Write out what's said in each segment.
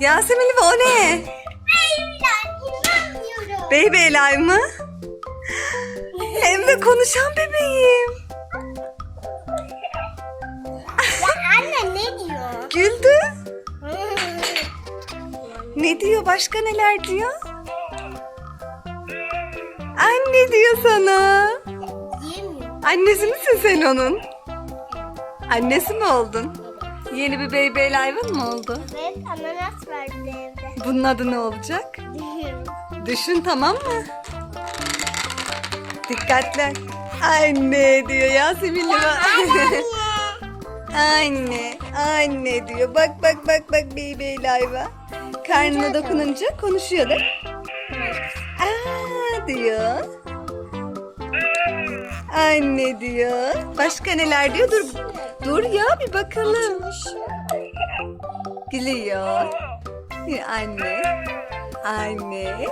Yasemin Liva o ne? Baby Elay mı? Hem de konuşan bebeğim. Ya anne ne diyor? Güldü. Ne diyor? Başka neler diyor? Anne diyor sana. Annesi misin sen onun? Annesi mi oldun? Yeni bir baby hayvan mı oldu? Evet ananas vardı evde. Bunun adı ne olacak? Düşün tamam mı? Dikkatli. Anne diyor Yasemin Liva. anne, anne diyor. Bak bak bak bak baby hayvan. Karnına dokununca konuşuyor değil mi? Aa diyor. Anne diyor. Başka neler diyor? Dur. Dur ya bir bakalım. Gülüyor. Anne. Anne.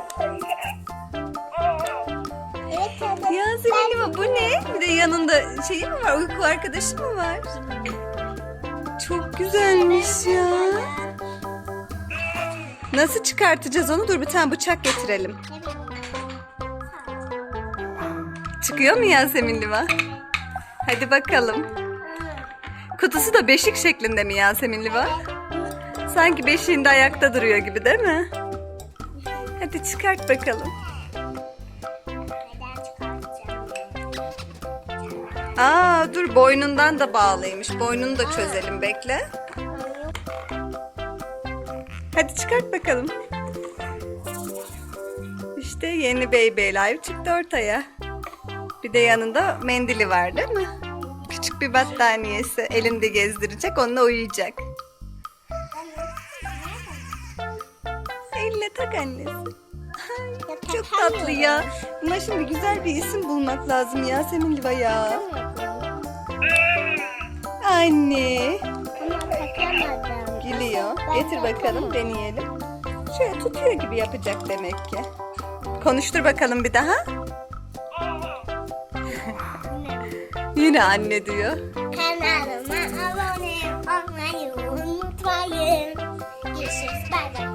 Evet anne. Yasemin Liva bu ne? Bir de yanında şeyi mi var? Uyku arkadaşı mı var? Çok güzelmiş ya. Nasıl çıkartacağız onu? Dur bir tane bıçak getirelim. Çıkıyor mu Yasemin Liva? Hadi bakalım. Kutusu da beşik şeklinde mi Yasemin Liva? Sanki beşiğinde ayakta duruyor gibi değil mi? Hadi çıkart bakalım. Aa dur boynundan da bağlıymış. Boynunu da çözelim bekle. Hadi çıkart bakalım. İşte yeni Baby Alive çıktı ortaya. Bir de yanında mendili var değil mi? Küçük bir battaniyesi elinde gezdirecek onunla uyuyacak. Eline tak annesi. Çok tatlı ya. Buna şimdi güzel bir isim bulmak lazım Yasemin Liva ya. Anne. Gülüyor. Getir bakalım deneyelim. Şöyle tutuyor gibi yapacak demek ki. Konuştur bakalım bir daha. Yine anne diyor. Kanalıma abone olmayı unutmayın. Görüşürüz. Bay bay.